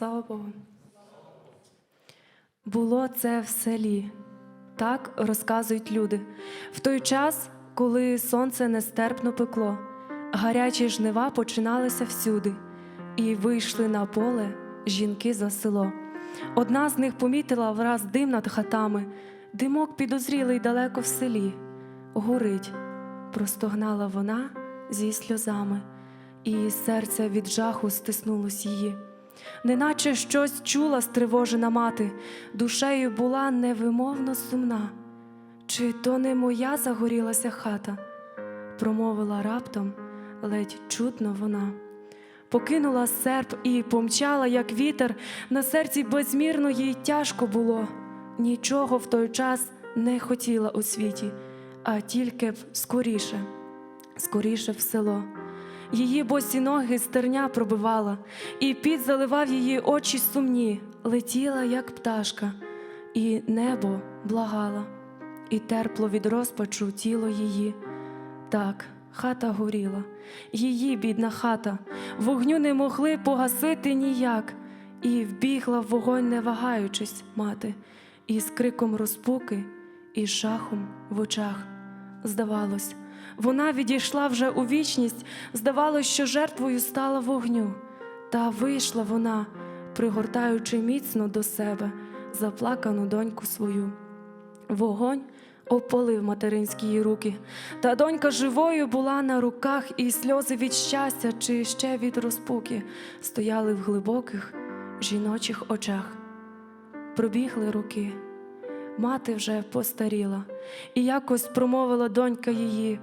Слава Богу. Було це в селі. Так розказують люди. В той час, коли сонце нестерпно пекло, гарячі жнива починалися всюди, і вийшли на поле жінки за село. Одна з них помітила враз дим над хатами, димок підозрілий далеко в селі. Горить, простогнала вона зі сльозами, і серце від жаху стиснулось її. Неначе щось чула стривожена мати, душею була невимовно сумна. Чи то не моя загорілася хата? промовила раптом, ледь чутно вона. Покинула серп і помчала, як вітер, на серці безмірно їй тяжко було. Нічого в той час не хотіла у світі, а тільки б скоріше, скоріше в село. Її босі ноги стерня пробивала, і під заливав її очі сумні, летіла, як пташка, і небо благала, і терпло від розпачу тіло її. Так, хата горіла, її бідна хата, вогню не могли погасити ніяк, і вбігла в вогонь, не вагаючись, мати, і з криком розпуки, і з жахом в очах. Здавалось, вона відійшла вже у вічність, здавалось, що жертвою стала вогню, та вийшла вона, пригортаючи міцно до себе заплакану доньку свою. Вогонь ополив материнські її руки, та донька живою була на руках, і сльози від щастя чи ще від розпуки стояли в глибоких жіночих очах. Пробігли роки. Мати вже постаріла, і якось промовила донька її.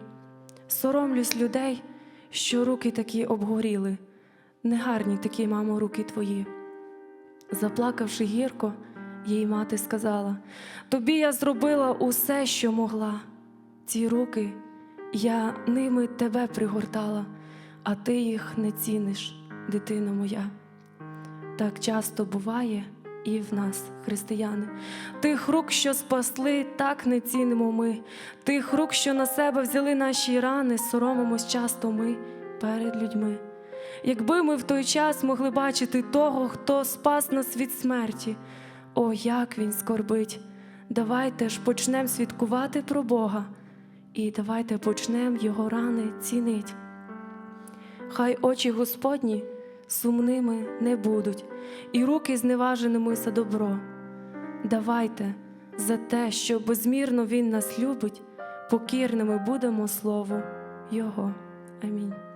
Соромлюсь людей, що руки такі обгоріли, негарні такі, мамо, руки твої. Заплакавши гірко, їй мати сказала: Тобі я зробила усе, що могла. Ці руки я ними тебе пригортала, а ти їх не ціниш, дитино моя. Так часто буває і в нас, християни. Тих рук, що спасли, так не цінимо ми. Тих рук, що на себе взяли наші рани, соромимось часто ми перед людьми. Якби ми в той час могли бачити того, хто спас нас від смерті, о, як він скорбить! Давайте ж почнемо свідкувати про Бога, і давайте почнемо Його рани цінить. Хай очі Господні сумними не будуть, і руки зневаженими за добро. Давайте за те, що безмірно Він нас любить, покірними будемо Слову Його. Амінь.